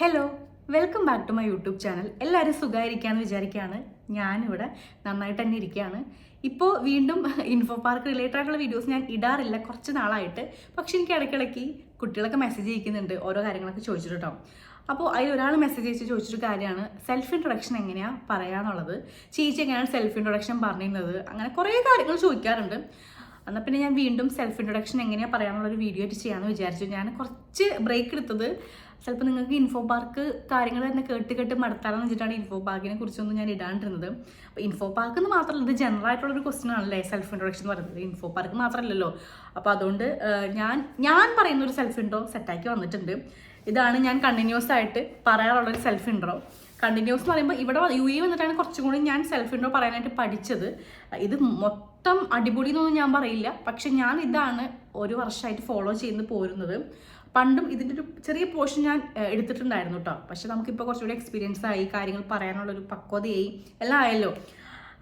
Hello welcome back to my YouTube channel എല്ലാവരും സുഖമായിരിക്കാന്ന് വിചാരിക്കുകയാണ്. ഞാനിവിടെ നന്നായിട്ട് തന്നെ ഇരിക്കുകയാണ്. ഇപ്പോൾ വീണ്ടും ഇൻഫോ പാർക്ക് റിലേറ്റഡ് ആയിട്ടുള്ള വീഡിയോസ് ഞാൻ ഇടാറില്ല. കുറച്ച് നാളായിട്ട്. പക്ഷെ എനിക്ക് ഇടയ്ക്കിടയ്ക്ക് കുട്ടികളൊക്കെ മെസ്സേജ് അയക്കുന്നുണ്ട്. ഓരോ കാര്യങ്ങളൊക്കെ ചോദിച്ചിട്ട് കേട്ടോ അപ്പോൾ അതിൽ ഒരാൾ മെസ്സേജ് അയച്ച് ചോദിച്ചൊരു കാര്യമാണ്. സെൽഫ് ഇൻട്രൊഡക്ഷൻ എങ്ങനെയാണ് പറയാന്നുള്ളത്. ചേച്ചി എങ്ങനെയാണ് സെൽഫ് ഇൻട്രൊഡക്ഷൻ പറഞ്ഞിരുന്നത്? അങ്ങനെ കുറേ കാര്യങ്ങൾ ചോദിക്കാറുണ്ട്. എന്നാൽ പിന്നെ ഞാൻ വീണ്ടും സെൽഫ് ഇൻട്രൊഡക്ഷൻ എങ്ങനെയാണ് പറയാനുള്ള ഒരു വീഡിയോ ആയിട്ട് ചെയ്യാമെന്ന് വിചാരിച്ചു. ഞാൻ കുറച്ച് ബ്രേക്ക് എടുത്തത് ചിലപ്പോൾ നിങ്ങൾക്ക് ഇൻഫോ പാർക്ക് കാര്യങ്ങൾ തന്നെ കേട്ട് കേട്ട് മടുത്താലെന്ന് വെച്ചിട്ടാണ് ഇൻഫോ പാർക്കിനെ കുറിച്ചൊന്നും ഞാൻ ഇടാണ്ടിരുന്നത്. അപ്പോൾ ഇൻഫോ പാർക്ക് എന്ന് മാത്രമല്ല ഇത് ജനറൽ ആയിട്ടുള്ളൊരു ക്വസ്റ്റൻ ആണല്ലേ സെൽഫ് ഇൻട്രൊഡക്ഷൻ എന്ന് പറയുന്നത്. ഇൻഫോ പാർക്ക് മാത്രമല്ലല്ലോ. അപ്പോൾ അതുകൊണ്ട് ഞാൻ ഞാൻ പറയുന്ന ഒരു സെൽഫ് ഇൻട്രോ സെറ്റാക്കി വന്നിട്ടുണ്ട്. ഇതാണ് ഞാൻ കണ്ടിന്യൂസ് ആയിട്ട് പറയാറുള്ളൊരു സെൽഫ് ഇൻട്രോ കണ്ടിന്യൂസ് എന്ന് പറയുമ്പോൾ ഇവിടെ യു എ വന്നിട്ടാണ് കുറച്ചും കൂടി ഞാൻ സെൽഫ് പറയാനായിട്ട് പഠിച്ചത്. ഇത് മൊത്തം അടിപൊളി എന്നൊന്നും ഞാൻ പറയില്ല. പക്ഷെ ഞാൻ ഇതാണ് ഒരു വർഷമായിട്ട് ഫോളോ ചെയ്ത് പോരുന്നത്. പണ്ടും ഇതിന്റെ ഒരു ചെറിയ പോർഷൻ ഞാൻ എടുത്തിട്ടുണ്ടായിരുന്നു കേട്ടോ പക്ഷെ നമുക്കിപ്പോൾ കുറച്ചുകൂടി എക്സ്പീരിയൻസ് ആയി കാര്യങ്ങൾ പറയാനുള്ളൊരു പക്വതയായി എല്ലാം ആയല്ലോ.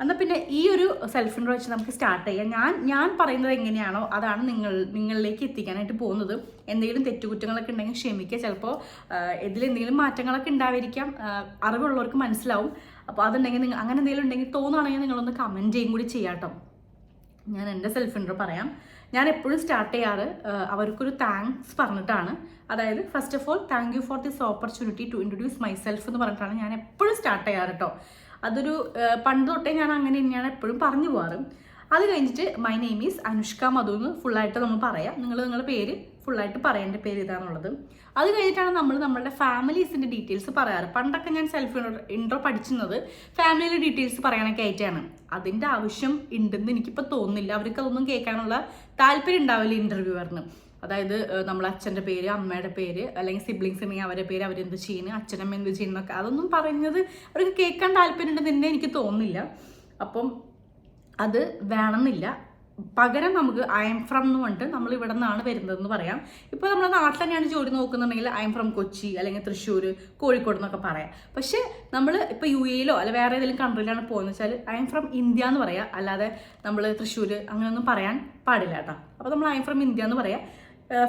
എന്നാൽ പിന്നെ ഈ ഒരു സെൽഫ് ഇൻട്രോ വെച്ച് നമുക്ക് സ്റ്റാർട്ട് ചെയ്യാം. ഞാൻ ഞാൻ പറയുന്നത് എങ്ങനെയാണോ അതാണ് നിങ്ങൾ നിങ്ങളിലേക്ക് എത്തിക്കാനായിട്ട് പോകുന്നത്. എന്തെങ്കിലും തെറ്റുകുറ്റങ്ങളൊക്കെ ഉണ്ടെങ്കിൽ ക്ഷമിക്കുക. ചിലപ്പോൾ ഇതിലെന്തെങ്കിലും മാറ്റങ്ങളൊക്കെ ഉണ്ടായിരിക്കാം അറിവുള്ളവർക്ക് മനസ്സിലാവും. അപ്പോൾ അതുണ്ടെങ്കിൽ നിങ്ങൾ അങ്ങനെ എന്തെങ്കിലും ഉണ്ടെങ്കിൽ തോന്നുകയാണെങ്കിൽ നിങ്ങളൊന്ന് കമന്റ് ചെയ്യും കൂടി ചെയ്യാട്ടോ ഞാൻ എന്റെ സെൽഫ് ഇൻട്രോ പറയാം. ഞാൻ എപ്പോഴും സ്റ്റാർട്ട് ചെയ്യാറ് അവർക്കൊരു താങ്ക്സ് പറഞ്ഞിട്ടാണ്. അതായത് first of all thank you for this opportunity to introduce myself എന്ന് പറഞ്ഞിട്ടാണ് ഞാൻ എപ്പോഴും സ്റ്റാർട്ട് ചെയ്യാറ് കേട്ടോ. അതൊരു പണ്ട് തൊട്ടേ ഞാൻ അങ്ങനെ തന്നെയാണ് എപ്പോഴും പറഞ്ഞു പോകാറ്. അത് കഴിഞ്ഞിട്ട് my name is Anushka Madhu എന്ന് ഫുള്ളായിട്ട് നമ്മൾ പറയാം. നിങ്ങൾ നിങ്ങളുടെ പേര് ഫുള്ളായിട്ട് പറയേണ്ട പേര് ഇതാണുള്ളത് അത് കഴിഞ്ഞിട്ടാണ് നമ്മൾ നമ്മളുടെ ഫാമിലീസിന്റെ ഡീറ്റെയിൽസ് പറയാറ്. പണ്ടൊക്കെ ഞാൻ സെൽഫ് ഇൻട്രോ പഠിച്ചിരുന്നത് ഫാമിലിയുടെ ഡീറ്റെയിൽസ് പറയാനൊക്കെ ആയിട്ടാണ്. അതിന്റെ ആവശ്യം ഉണ്ടെന്ന് എനിക്കിപ്പോൾ തോന്നുന്നില്ല. അവർക്ക് അതൊന്നും കേൾക്കാനുള്ള താല്പര്യം ഉണ്ടാവില്ല ഇന്റർവ്യൂവറിന് അതായത് നമ്മൾ അച്ഛന്റെ പേര് അമ്മയുടെ പേര് അല്ലെങ്കിൽ സിബ്ലിങ്സ് ഉണ്ടെങ്കിൽ അവരുടെ പേര് അവരെന്ത് ചെയ്യുന്നു അച്ഛനമ്മ എന്ത് ചെയ്യുന്നൊക്കെ അതൊന്നും പറയുന്നത് അവർക്ക് കേൾക്കാൻ താല്പര്യമുണ്ടെന്ന് തന്നെ എനിക്ക് തോന്നുന്നില്ല. അപ്പം അത് വേണമെന്നില്ല. പകരം നമുക്ക് ഐ എം ഫ്രം എന്ന് പറഞ്ഞിട്ട് നമ്മൾ ഇവിടെ നിന്നാണ് വരുന്നതെന്ന് പറയാം. ഇപ്പോൾ നമ്മുടെ നാട്ടിൽ തന്നെയാണ് ജോലി നോക്കുന്നുണ്ടെങ്കിൽ ഐ എം ഫ്രം കൊച്ചി അല്ലെങ്കിൽ തൃശ്ശൂർ കോഴിക്കോട് എന്നൊക്കെ പറയാം. പക്ഷേ നമ്മൾ ഇപ്പോൾ യു എയിലോ അല്ല വേറെ ഏതെങ്കിലും കൺട്രിയിലാണ് പോകുന്നത് വെച്ചാൽ ഐ എം ഫ്രം ഇന്ത്യ എന്ന് പറയാം. അല്ലാതെ നമ്മൾ തൃശ്ശൂർ അങ്ങനെയൊന്നും പറയാൻ പാടില്ല കേട്ടോ. അപ്പോൾ നമ്മൾ ഐ എം ഫ്രം ഇന്ത്യ എന്ന് പറയാം.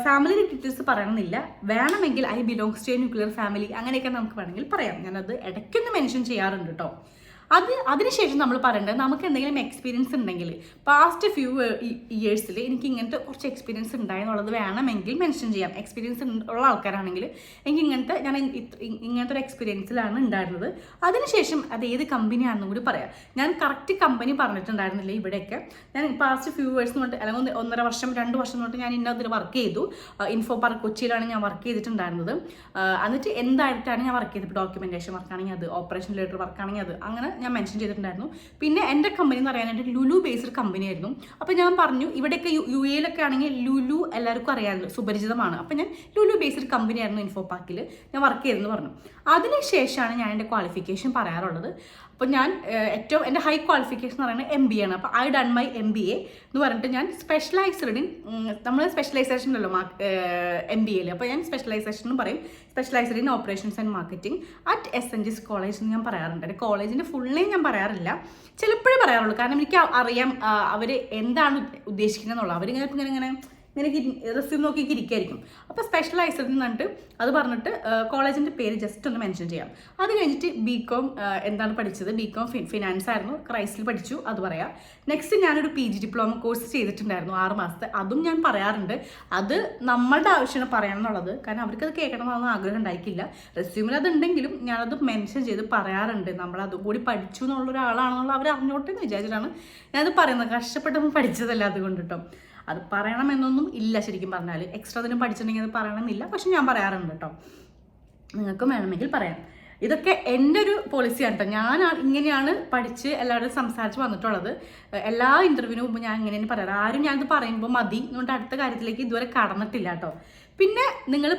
ഫാമിലി ഡീറ്റെയിൽസ് പറയണമെന്നില്ല. വേണമെങ്കിൽ I belongs to a nuclear family അങ്ങനെയൊക്കെ നമുക്ക് വേണമെങ്കിൽ പറയാം. ഞാനത് ഇടയ്ക്കൊന്ന് മെൻഷൻ ചെയ്യാറുണ്ട് കേട്ടോ അത് അതിനുശേഷം നമ്മൾ പറയേണ്ടത് നമുക്ക് എന്തെങ്കിലും എക്സ്പീരിയൻസ് ഉണ്ടെങ്കിൽ പാസ്റ്റ് ഫ്യൂ ഇയേഴ്സിൽ എനിക്ക് ഇങ്ങനത്തെ കുറച്ച് എക്സ്പീരിയൻസ് ഉണ്ടായെന്നുള്ളത് വേണമെങ്കിൽ മെൻഷൻ ചെയ്യാം. എക്സ്പീരിയൻസ് ഉള്ള ആൾക്കാരാണെങ്കിൽ എനിക്ക് ഇങ്ങനത്തെ ഞാൻ ഇങ്ങനത്തെ ഒരു എക്സ്പീരിയൻസിലാണ് ഉണ്ടായിരുന്നത്. അതിനുശേഷം അത് ഏത് കമ്പനിയാണെന്നും കൂടി പറയാം. ഞാൻ കറക്റ്റ് കമ്പനി പറഞ്ഞിട്ടുണ്ടായിരുന്നില്ല ഇവിടെയൊക്കെ. ഞാൻ പാസ്റ്റ് ഫ്യൂ ഇയേഴ്സ് തൊട്ട് അല്ലെങ്കിൽ ഒന്നര വർഷം രണ്ട് വർഷം തൊട്ട് ഞാൻ ഇന്നതിൽ വർക്ക് ചെയ്തു. ഇൻഫോ പാർക്ക് കൊച്ചിയിലാണ് ഞാൻ വർക്ക് ചെയ്തിട്ടുണ്ടായിരുന്നത്. എന്നിട്ട് എന്തായിട്ടാണ് ഞാൻ വർക്ക് ചെയ്തത്? ഡോക്യുമെന്റേഷൻ വർക്കാണെങ്കിൽ അത് ഓപ്പറേഷൻ റിലേറ്റഡ് വർക്കാണെങ്കിൽ അത്. അങ്ങനെ ഞാൻ മെൻഷൻ ചെയ്തിട്ടുണ്ടായിരുന്നു. പിന്നെ എന്റെ കമ്പനി എന്ന് പറയാനായിട്ട് ലുലു ബേസ്ഡ് കമ്പനി ആയിരുന്നു. അപ്പോൾ ഞാൻ പറഞ്ഞു ഇവിടെയൊക്കെ യു എയിലൊക്കെ ആണെങ്കിൽ ലുലു എല്ലാവർക്കും അറിയാമല്ലോ സുപരിചിതമാണ്. അപ്പോൾ ഞാൻ ലുലു ബേസ്ഡ് കമ്പനി ആയിരുന്നു ഇൻഫോ പാക്കിൽ ഞാൻ വർക്ക് ചെയ്തെന്ന് പറഞ്ഞു. അതിനുശേഷമാണ് ഞാൻ എന്റെ ക്വാളിഫിക്കേഷൻ പറയാറുള്ളത്. അപ്പോൾ ഞാൻ ഏറ്റവും എന്റെ ഹൈ ക്വാളിഫിക്കേഷൻ എന്ന് പറയുന്നത് എം ബി ആണ്. അപ്പോൾ I done my M B A എന്ന് പറഞ്ഞിട്ട് ഞാൻ സ്പെഷ്യലൈസ്ഡ് ഇൻ നമ്മൾ സ്പെഷ്യലൈസേഷൻ ഉണ്ടല്ലോ എം ബി എയിൽ അപ്പോൾ ഞാൻ സ്പെഷ്യലൈസേഷൻ എന്ന് പറയും. Specialized in operations and marketing at S N G S college എന്ന് ഞാൻ പറയാറുണ്ട്. എന്റെ കോളേജിന്റെ ഫുൾ നെയിം ഞാൻ പറയാറില്ല. ചിലപ്പോഴേ പറയാറുള്ളൂ. കാരണം എനിക്ക് അറിയാം അവർ എന്താണ് ഉദ്ദേശിക്കുന്നത് എന്നുള്ളത്. അവരിങ്ങനെ ഇങ്ങനെ ഇങ്ങനെ ഇങ്ങനെ റെസ്യൂം നോക്കിയൊക്കെ ഇരിക്കുമായിരിക്കും അപ്പോൾ സ്പെഷ്യലൈസ്ഡ് എന്ന് പറഞ്ഞിട്ട് അത് പറഞ്ഞിട്ട് കോളേജിന്റെ പേര് ജസ്റ്റ് ഒന്ന് മെൻഷൻ ചെയ്യാം. അത് കഴിഞ്ഞിട്ട് ബികോം എന്താണ് പഠിച്ചത്? ബികോം ഫിനാൻസ് ആയിരുന്നു. ക്രൈസ്റ്റിൽ പഠിച്ചു അത് പറയാം. നെക്സ്റ്റ് ഞാനൊരു പി ജി ഡിപ്ലോമ കോഴ്സ് ചെയ്തിട്ടുണ്ടായിരുന്നു ആറ് മാസത്തെ. അതും ഞാൻ പറയാറുണ്ട്. അത് നമ്മളുടെ ആവശ്യമാണ് പറയണം എന്നുള്ളത്. കാരണം അവർക്കത് കേൾക്കണമെന്നൊന്നും ആഗ്രഹം ഉണ്ടായിക്കില്ല. റെസ്യൂമിൽ അതുണ്ടെങ്കിലും ഞാനത് മെൻഷൻ ചെയ്ത് പറയാറുണ്ട്. നമ്മൾ അതും കൂടി പഠിച്ചു എന്നുള്ള ഒരാളാണെന്നുള്ള അവർ അറിഞ്ഞോട്ടെ എന്ന് വിചാരിച്ചിട്ടാണ് ഞാനത് പറയുന്നത്. കഷ്ടപ്പെട്ടൊന്നും പഠിച്ചതല്ല അതുകൊണ്ട് കേട്ടോ അത് പറയണമെന്നൊന്നും ഇല്ല ശരിക്കും പറഞ്ഞാൽ എക്സ്ട്രാ അതിനും പഠിച്ചിട്ടുണ്ടെങ്കിൽ അത് പറയണമെന്നില്ല. പക്ഷെ ഞാൻ പറയാറുണ്ട് കേട്ടോ. നിങ്ങൾക്കും വേണമെങ്കിൽ പറയാം. ഇതൊക്കെ എന്റെ ഒരു പോളിസിയാണ് കേട്ടോ. ഞാൻ ഇങ്ങനെയാണ് പഠിച്ച് എല്ലാവരും സംസാരിച്ച് വന്നിട്ടുള്ളത്. എല്ലാ ഇന്റർവ്യൂവിനും മുമ്പ് ഞാൻ ഇങ്ങനെയാണ് പറയാറ്. ആരും ഞാനിത് പറയുമ്പോൾ മതി. എന്നുകൊണ്ട് അടുത്ത കാര്യത്തിലേക്ക് ഇതുവരെ കടന്നിട്ടില്ല കേട്ടോ. പിന്നെ നിങ്ങൾ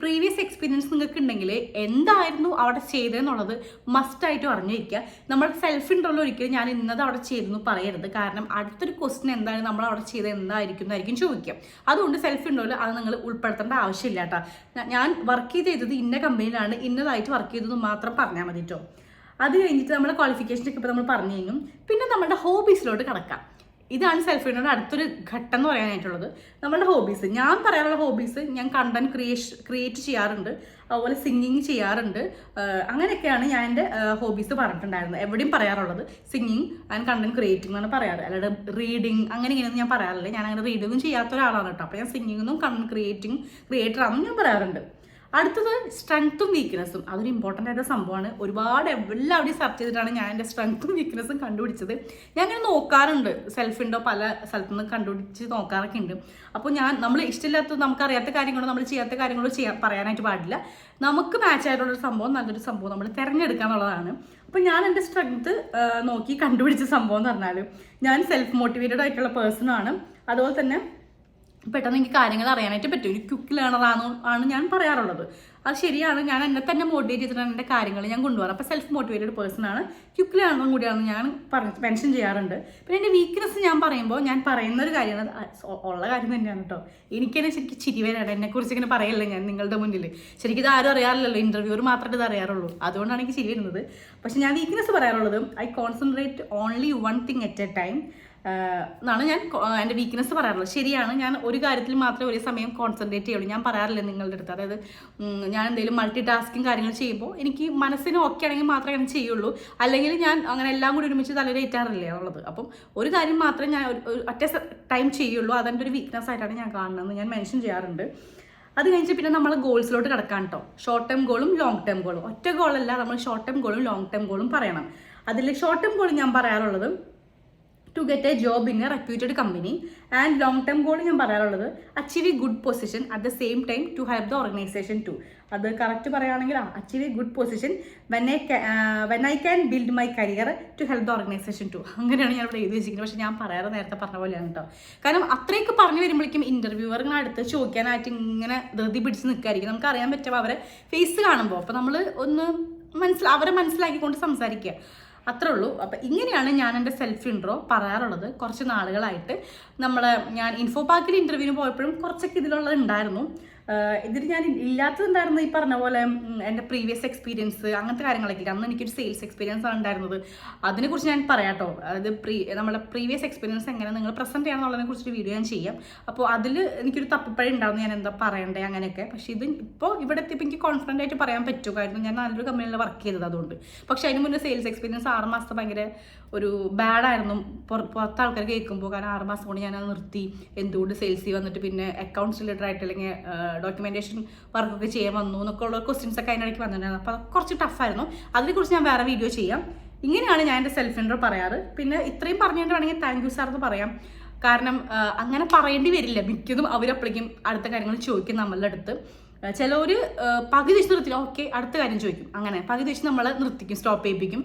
പ്രീവിയസ് എക്സ്പീരിയൻസ് നിങ്ങൾക്ക് ഉണ്ടെങ്കിൽ എന്തായിരുന്നു അവിടെ ചെയ്തതെന്നുള്ളത് മസ്റ്റായിട്ട് അറിഞ്ഞിരിക്കുക. നമ്മൾ സെൽഫ് ഇന്റർവ്യൂ ഒരിക്കലും ഞാൻ ഇന്നത് അവിടെ ചെയ്തെന്ന് പറയരുത്. കാരണം അടുത്തൊരു ക്വസ്റ്റ്യൻ എന്താണ് നമ്മൾ അവിടെ ചെയ്തത് എന്തായിരിക്കും എന്നായിരിക്കും ചോദിക്കുക. അതുകൊണ്ട് സെൽഫ് ഇൻട്രോയിൽ അത് നിങ്ങൾ ഉൾപ്പെടുത്തേണ്ട ആവശ്യമില്ല കേട്ടോ. ഞാൻ വർക്ക് ചെയ്തത് ഇന്ന കമ്പനിയിലാണ് ഇന്നതായിട്ട് വർക്ക് ചെയ്തത് മാത്രം പറഞ്ഞാൽ മതി കേട്ടോ. അത് കഴിഞ്ഞിട്ട് നമ്മുടെ ക്വാളിഫിക്കേഷനൊക്കെ ഇപ്പോൾ നമ്മൾ പറഞ്ഞു കഴിഞ്ഞു. പിന്നെ നമ്മുടെ ഹോബീസിലോട്ട് കിടക്കാം. ഇതാണ് സെൽഫ് ഇൻട്രോയുടെ അടുത്തൊരു ഘട്ടം എന്ന് പറയാനായിട്ടുള്ളത്. നമ്മുടെ ഹോബീസ് ഞാൻ പറയാനുള്ള ഹോബീസ് ഞാൻ കണ്ടന്റ് ക്രിയേഷൻ ക്രിയേറ്റ് ചെയ്യാറുണ്ട്. അതുപോലെ സിംഗിങ് ചെയ്യാറുണ്ട്. അങ്ങനെയൊക്കെയാണ് ഞാൻ എന്റെ ഹോബീസ് പറഞ്ഞിട്ടുണ്ടായിരുന്നത്. എവിടെയും പറയാറുള്ളത് സിംഗിങ് ആൻഡ് കണ്ടന്റ് ക്രിയേറ്റിംഗ് എന്നാണ് പറയാറ്. അല്ലാതെ റീഡിങ് അങ്ങനെ ഇങ്ങനെയൊന്നും ഞാൻ പറയാറില്ല. ഞാൻ അങ്ങനെ റീഡിങ്ങും ചെയ്യാത്ത ഒരാളാണ് കേട്ടോ. അപ്പോൾ ഞാൻ സിംഗിങ്ങും കണ്ടന്റ് ക്രിയേറ്റിംഗ് ക്രിയേറ്ററാണെന്നും ഞാൻ പറയാറുണ്ട്. അടുത്തത് സ്ട്രെങ്ത്തും വീക്ക്നെസ്സും അതൊരു ഇമ്പോർട്ടന്റ് ആയിട്ട് സംഭവമാണ്. ഒരുപാട് എല്ലാവരുടെയും സെർച്ച് ചെയ്തിട്ടാണ് ഞാൻ എന്റെ സ്ട്രെങ്ത്തും വീക്ക്നെസ്സും കണ്ടുപിടിച്ചത്. ഞാൻ ഇങ്ങനെ നോക്കാറുണ്ട് സെൽഫിന്റെ പല സ്ഥലത്തു നിന്ന് കണ്ടുപിടിച്ച് നോക്കാറൊക്കെ ഉണ്ട്. അപ്പോൾ ഞാൻ നമ്മൾ ഇഷ്ടമില്ലാത്ത നമുക്കറിയാത്ത കാര്യങ്ങളോ നമ്മൾ ചെയ്യാത്ത കാര്യങ്ങളോ ചെയ്യാൻ പറയാനായിട്ട് പാടില്ല. നമുക്ക് മാച്ച് ആയിട്ടുള്ളൊരു സംഭവം നല്ലൊരു സംഭവം നമ്മൾ തിരഞ്ഞെടുക്കുക എന്നുള്ളതാണ്. അപ്പോൾ ഞാൻ എന്റെ സ്ട്രെങ്ത്ത് നോക്കി കണ്ടുപിടിച്ച സംഭവം എന്ന് പറഞ്ഞാൽ ഞാൻ സെൽഫ് മോട്ടിവേറ്റഡ് ആയിട്ടുള്ള പേഴ്സണാണ് അതുപോലെ തന്നെ പെട്ടെന്ന് എനിക്ക് കാര്യങ്ങൾ അറിയാനായിട്ട് പറ്റും. ഒരു ക്വിക്ക് ലേണറാണ് ആണ് ഞാൻ പറയാറുള്ളത്. അത് ശരിയാണ്. ഞാൻ എന്നെ തന്നെ മോട്ടിവേറ്റ് ചെയ്തിട്ടാണ് എന്റെ കാര്യങ്ങൾ ഞാൻ കൊണ്ടുപോകാറ്. അപ്പോൾ സെൽഫ് മോട്ടിവേറ്റഡ് പേഴ്സൺ ആണ്. ക്വിക്ക് ലേണറും കൂടിയാണ് ഞാൻ പറഞ്ഞ് മെൻഷൻ ചെയ്യാറുണ്ട്. പിന്നെ എന്റെ വീക്ക്നെസ് ഞാൻ പറയുമ്പോൾ ഞാൻ പറയുന്ന ഒരു കാര്യമാണ് ഉള്ള കാര്യം തന്നെയാണ് കേട്ടോ എനിക്കെന്നെ ശരിക്കും ചിരി വരാണ് എന്നെക്കുറിച്ച് ഇങ്ങനെ പറയല്ലേ ഞാൻ നിങ്ങളുടെ മുന്നിൽ ശരിക്കും ഇത് ആരും അറിയാറില്ലല്ലോ. ഇന്റർവ്യൂർ മാത്രമേ ഇത് അറിയാറുള്ളൂ. അതുകൊണ്ടാണ് എനിക്ക് ചിരി വരുന്നത്. പക്ഷേ ഞാൻ വീക്ക്നെസ് പറയാറുള്ളത്. I concentrate only one thing at a time എന്നാണ് ഞാൻ എന്റെ വീക്ക്നെസ് പറയാറുള്ളത്. ശരിയാണ് ഞാൻ ഒരു കാര്യത്തിൽ മാത്രമേ ഒരേ സമയം കോൺസെൻട്രേറ്റ് ചെയ്യുള്ളൂ. ഞാൻ പറയാറില്ല നിങ്ങളുടെ അടുത്ത്? അതായത് ഞാൻ എന്തെങ്കിലും മൾട്ടി ടാസ്കിങ് കാര്യങ്ങൾ ചെയ്യുമ്പോൾ എനിക്ക് മനസ്സിന് ഓക്കെ ആണെങ്കിൽ മാത്രമേ ഞാൻ ചെയ്യുള്ളൂ. അല്ലെങ്കിൽ ഞാൻ അങ്ങനെ എല്ലാം കൂടി ഒരുമിച്ച് തലയിലേറ്റാറില്ലേ ഉള്ളത്. അപ്പം ഒരു കാര്യം മാത്രമേ ഞാൻ ഒരു- ഒറ്റ ടൈം ചെയ്യുള്ളൂ. അതെന്റെ ഒരു വീക്ക്നെസ് ആയിട്ടാണ് ഞാൻ കാണുന്നത്. ഞാൻ മെൻഷൻ ചെയ്യാറുണ്ട്. അത് കഴിഞ്ഞിട്ട് പിന്നെ നമ്മൾ ഗോൾസിലോട്ട് കിടക്കാൻ കേട്ടോ. ഷോർട്ട് ടേം ഗോളും ലോങ് ടേം ഗോളും ഒറ്റ ഗോളല്ല നമ്മൾ ഷോർട്ട് ടേം ഗോളും ലോങ് ടേം ഗോളും പറയണം. അതിൽ ഷോർട്ട് ടേം ഗോൾ ഞാൻ പറയാറുള്ളത് to get a job in a reputed company and long term goal ഞാൻ പറയാറുള്ളത് achieve a good position at the same time to help the organisation to അത് correct പറയുകയാണെങ്കിൽ achieve a good position when I when I can build my career to help the organisation to അങ്ങനെയാണ് ഞാൻ ഇവിടെ എഴുതി വെച്ചിരിക്കുന്നത്. പക്ഷേ ഞാൻ പറയാറ് നേരത്തെ പറഞ്ഞ പോലെയാണ് കേട്ടോ കാരണം അത്രയൊക്കെ പറഞ്ഞു വരുമ്പോഴേക്കും ഇന്റർവ്യൂവർ ഇങ്ങനെ അടുത്ത് ചോദിക്കാനായിട്ട് ഇങ്ങനെ ധൃതി പിടിച്ച് നിൽക്കായിരിക്കും. നമുക്ക് അറിയാൻ പറ്റുമോ അവരെ ഫേസ് കാണുമ്പോൾ അപ്പോൾ നമ്മൾ ഒന്ന് മനസ്സിൽ അവരെ മനസ്സിലാക്കിക്കൊണ്ട് സംസാരിക്കുക. അത്രേ ഉള്ളൂ. അപ്പം ഇങ്ങനെയാണ് ഞാൻ എന്റെ സെൽഫ് ഇൻട്രോ പറയാറുള്ളത്. കുറച്ച് നാളുകളായിട്ട്. നമ്മൾ ഞാൻ ഇൻഫോ പാർക്കിൽ ഇന്റർവ്യൂവിന് പോയപ്പോഴും കുറച്ചൊക്കെ ഇതിലുള്ളത് ഉണ്ടായിരുന്നു. ഇതിൽ ഞാൻ ഇല്ലാത്തതുണ്ടായിരുന്നു ഈ പറഞ്ഞ പോലെ എന്റെ പ്രീവിയസ് എക്സ്പീരിയൻസ് അങ്ങനത്തെ കാര്യങ്ങളൊക്കെ. അന്ന് എനിക്കൊരു സെയിൽസ് എക്സ്പീരിയൻസ് ആണ് ഉണ്ടായിരുന്നത്. അതിനെക്കുറിച്ച് ഞാൻ പറയാട്ടോ അതായത് പ്രീ നമ്മുടെ പ്രീവിയസ് എക്സ്പീരിയൻസ് എങ്ങനെ നിങ്ങൾ പ്രസന്റ് ചെയ്യാന്നുള്ളതിനെ കുറിച്ചൊരു വീഡിയോ ഞാൻ ചെയ്യാം. അപ്പോൾ അതിൽ എനിക്കൊരു തപ്പിപ്പഴ ഉണ്ടാവും ഞാൻ എന്താ പറയണ്ടേ അങ്ങനെയൊക്കെ. പക്ഷേ ഇത് ഇപ്പോൾ ഇവിടെ എത്തിയപ്പോൾ എനിക്ക് കോൺഫിഡന്റ് ആയിട്ട് പറയാൻ പറ്റുമായിരുന്നു. ഞാൻ നല്ലൊരു കമ്പനിയിൽ വർക്ക് ചെയ്തത് അതുകൊണ്ട്. പക്ഷേ അതിന് മുന്നേ സെയിൽസ് എക്സ്പീരിയൻസ് ആറ് മാസത്തെ ഭയങ്കര ഒരു ബാഡായിരുന്നു പുറത്ത് ആൾക്കാർ കേൾക്കുമ്പോൾ കാരണം ആറ് മാസം കൊണ്ട് ഞാൻ നിർത്തി. എന്തുകൊണ്ട് സെയിൽസിൽ വന്നിട്ട് പിന്നെ അക്കൗണ്ട്സ് റിലേറ്റഡ് ആയിട്ട് അല്ലെങ്കിൽ ഡോക്യുമെന്റേഷൻ വർക്കൊക്കെ ചെയ്യാൻ വന്നു എന്നൊക്കെ ഉള്ള ക്വസ്റ്റ്യൻസ് ഒക്കെ അതിനിടയ്ക്ക് വന്നിട്ടുണ്ടായിരുന്നു. അപ്പോൾ കുറച്ച് ടഫായിരുന്നു അതിനെക്കുറിച്ച് ഞാൻ വേറെ വീഡിയോ ചെയ്യാം. ഇങ്ങനെയാണ് ഞാൻ എന്റെ സെൽഫ് ഇൻട്രോ പറയാറ്. പിന്നെ ഇത്രയും പറഞ്ഞുകൊണ്ട് വേണമെങ്കിൽ താങ്ക് യു സാർ എന്ന് പറയാം. കാരണം അങ്ങനെ പറയേണ്ടി വരില്ല. മിക്കതും അവരപ്പോഴേക്കും അടുത്ത കാര്യങ്ങൾ ചോദിക്കും നമ്മളുടെ അടുത്ത്. ചിലവർ പകുതി വെച്ച് നിർത്തില്ല. ഓക്കെ അടുത്ത കാര്യം ചോദിക്കും. അങ്ങനെ പകുതി വെച്ച് നമ്മളെ നിർത്തിക്കും സ്റ്റോപ്പ് ചെയ്യിപ്പിക്കും.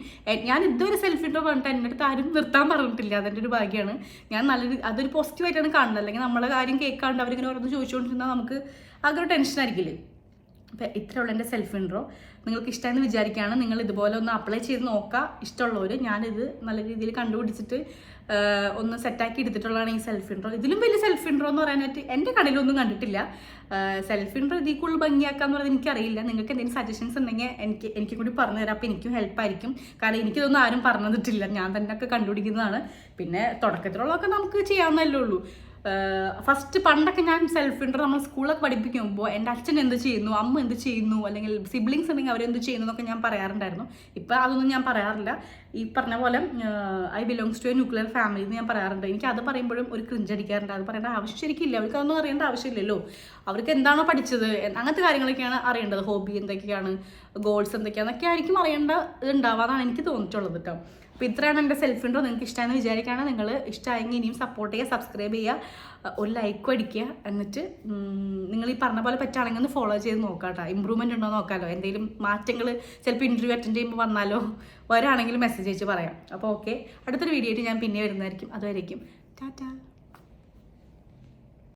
ഞാൻ ഇതുവരെ സെൽഫ് ഇൻട്രോ പറഞ്ഞിട്ട് എന്റെ അടുത്ത് ആരും നിർത്താൻ പറഞ്ഞിട്ടില്ല. അതെന്റെ ഒരു ഭാഗ്യമാണ് ഞാൻ നല്ലൊരു അതൊരു പോസിറ്റീവായിട്ടാണ് കാണുന്നത്. അല്ലെങ്കിൽ നമ്മളെ കാര്യം കേൾക്കാണ്ട് അവരിങ്ങനെ ഓരോന്ന് ചോദിച്ചുകൊണ്ടിരുന്നാൽ നമുക്ക് ആകെ ഒരു ടെൻഷൻ ആയിരിക്കില്ലേ? അപ്പോൾ ഇത്രയുള്ള എന്റെ സെൽഫ് ഇൻട്രോ നിങ്ങൾക്ക് ഇഷ്ടമെന്ന് വിചാരിക്കുകയാണ്. നിങ്ങൾ ഇതുപോലെ ഒന്ന് അപ്ലൈ ചെയ്ത് നോക്കുക. ഇഷ്ടമുള്ളവർ ഞാനിത് നല്ല രീതിയിൽ കണ്ടുപിടിച്ചിട്ട് ഒന്ന് സെറ്റാക്കി എടുത്തിട്ടുള്ളതാണ് ഈ സെൽഫ് ഇൻട്രോ ഇതിലും വലിയ സെൽഫ് ഇൻട്രോ എന്ന് പറയാനായിട്ട് എന്റെ കടയിലൊന്നും കണ്ടിട്ടില്ല. സെൽഫ് ഇൻട്രോ ഇതിൽ കൂടുതൽ ഭംഗിയാക്കാന്ന് പറയുന്നത് എനിക്കറിയില്ല. നിങ്ങൾക്ക് എന്തെങ്കിലും സജഷൻസ് ഉണ്ടെങ്കിൽ എനിക്ക് എനിക്ക് കൂടി പറഞ്ഞു തരാം. അപ്പോൾ എനിക്കും ഹെൽപ്പായിരിക്കും കാരണം എനിക്കിതൊന്നും ആരും പറഞ്ഞു തന്നിട്ടില്ല. ഞാൻ തന്നെ ഒക്കെ കണ്ടുപിടിക്കുന്നതാണ്. പിന്നെ തുടക്കത്തിലുള്ളതൊക്കെ നമുക്ക് ചെയ്യാവുന്നതല്ലേ ഉള്ളൂ. ഫസ്റ്റ് പണ്ടൊക്കെ ഞാൻ സെൽഫ് ഇൻട്രോ നമ്മൾ സ്കൂളൊക്കെ പഠിപ്പിക്കുമ്പോൾ എന്റെ അച്ഛൻ എന്ത് ചെയ്യുന്നു അമ്മ എന്ത് ചെയ്യുന്നു അല്ലെങ്കിൽ സിബ്ലിങ്സ് ഉണ്ടെങ്കിൽ അവരെന്ത് ചെയ്യുന്നു എന്നൊക്കെ ഞാൻ പറയാറുണ്ടായിരുന്നു. ഇപ്പം അതൊന്നും ഞാൻ പറയാറില്ല. ഈ പറഞ്ഞ പോലെ I belongs to a nuclear family എന്ന് ഞാൻ പറയാറുണ്ട്. എനിക്ക് അത് പറയുമ്പോഴും ഒരു ക്രിഞ്ച് അടിക്കാറുണ്ട്. അത് പറയേണ്ട ആവശ്യം ശരിക്കില്ല. അവർക്ക് അതൊന്നും അറിയേണ്ട ആവശ്യമില്ലല്ലോ. അവർക്ക് എന്താണോ പഠിച്ചത് അങ്ങനത്തെ കാര്യങ്ങളൊക്കെയാണ് അറിയേണ്ടത്. ഹോബി എന്തൊക്കെയാണ് ഗോൾസ് എന്തൊക്കെയാണെന്നൊക്കെ ആയിരിക്കും അറിയേണ്ട അതാണ് എനിക്ക് തോന്നിയിട്ടുള്ളത് കേട്ടോ അപ്പോൾ ഇത്രയാണ് എന്റെ സെൽഫ് ഇൻട്രോ നിങ്ങൾക്ക് ഇഷ്ടമാണെന്ന് വിചാരിക്കുകയാണ്. നിങ്ങൾ ഇഷ്ടമായെങ്കിൽ ഇനിയും സപ്പോർട്ട് ചെയ്യുക സബ്സ്ക്രൈബ് ചെയ്യുക ഒരു ലൈക്കും അടിക്കുക. എന്നിട്ട് നിങ്ങൾ ഈ പറഞ്ഞ പോലെ പറ്റുകയാണെങ്കിൽ ഒന്ന് ഫോളോ ചെയ്ത് നോക്കാം കേട്ടോ. ഇമ്പ്രൂവ്മെന്റ് ഉണ്ടോ നോക്കാമല്ലോ എന്തെങ്കിലും മാറ്റങ്ങൾ ചിലപ്പോൾ ഇന്റർവ്യൂ അറ്റൻഡ് ചെയ്യുമ്പോൾ വന്നാലോ. വരാണെങ്കിൽ മെസ്സേജ് അയച്ച് പറയാം. അപ്പോൾ ഓക്കെ അടുത്തൊരു വീഡിയോ ആയിട്ട് ഞാൻ പിന്നെ വരുന്നതായിരിക്കും. അതുവരേക്കും. ടാറ്റാ.